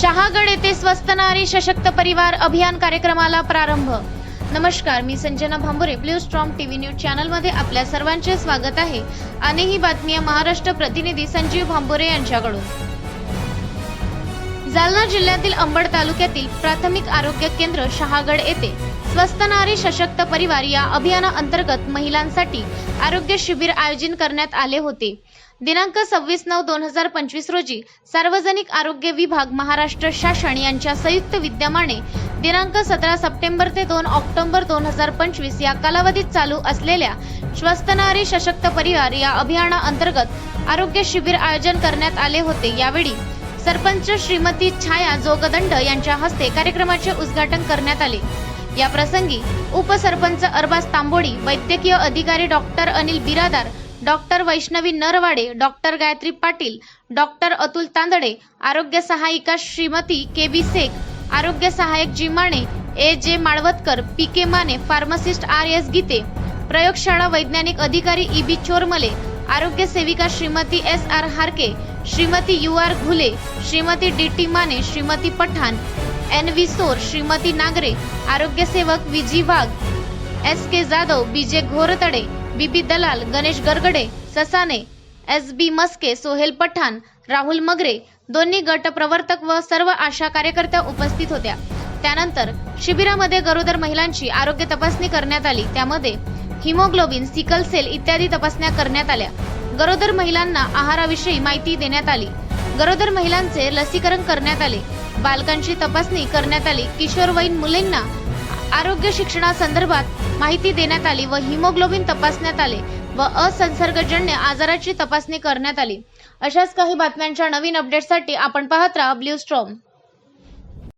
शहागड येथे स्वस्त नारी सशक्त परिवार अभियान कार्यक्रमाला प्रारंभ. नमस्कार मी Sanjana Bhambure blue strong TV news चॅनलमध्ये आपल्या सर्वांचे स्वागत आहे. आणि ही बातमी महाराष्ट्र प्रतिनिधी संजीव भांबुरे यांच्याकडून. जालना जिल्ह्यातील अंबड तालुक्यातील प्राथमिक आरोग्य केंद्र शहागड येथे स्वस्त नारी सशक्त परिवार या अभियानाअंतर्गत महिलांसाठी आरोग्य शिबिर आयोजित करण्यात आले होते. दिनांक सव्वीस नऊ दोन हजार पंचवीस रोजी सार्वजनिक आरोग्य विभाग महाराष्ट्र शासन यांच्या संयुक्त विद्यमाने दिनांक सतरा सप्टेंबर ते दोन ऑक्टोबर दोन हजार पंचवीस या कालावधीत चालू असलेल्या स्वस्त नारी सशक्त परिवार या अभियानाअंतर्गत आरोग्य शिबिर आयोजन करण्यात आले होते. यावेळी सरपंच श्रीमती छाया जोगदंड यांच्या हस्ते कार्यक्रमाचे उद्घाटन करण्यात आले. या प्रसंगी उपसरपंच अरबाज तांबोडी वैद्यकीय अधिकारी doctor Anil Biradar doctor Vaishnavi Narwade doctor Gayatri Patil doctor Atul Tandade आरोग्य सहायिका श्रीमती के बी शेख आरोग्य सहायक G Mane A J Malvatkar P K Mane pharmacist R S Gite प्रयोगशाळा वैज्ञानिक अधिकारी ई बी चोरमले आरोग्य सेविका Shrimati S R Harke Shrimati U R Ghule Shrimati D T Mane Shrimati Pathan N V Sor Shrimati Nagare आरोग्य सेवक विजी वाघ S के Jadhav BJ Ghortade BB Dalal Ganesh Gargade Sasane S B Maske Sohel Pathan Rahul Magare दोन्ही गट प्रवर्तक व सर्व आशा कार्यकर्त्या उपस्थित होत्या. त्यानंतर शिबिरामध्ये गरोदर महिलांची आरोग्य तपासणी करण्यात आली. त्यामध्ये हिमोग्लोबिन सिकल सेल इत्यादी तपासण्या करण्यात आल्या. गरोदर महिलांना आहाराविषयी माहिती देण्यात आली. गरोदर महिलांचे लसीकरण करण्यात आले. बालकांची तपासणी करण्यात आली. किशोरवयीन मुलींना आरोग्य शिक्षणासंदर्भात माहिती देण्यात आली व हिमोग्लोबिन तपासण्यात आले व असंसर्गजन्य आजाराची तपासणी करण्यात आली. अशाच काही बातम्यांच्या नवीन अपडेटसाठी आपण पाहत राहा ब्ल्यू स्ट्रॉम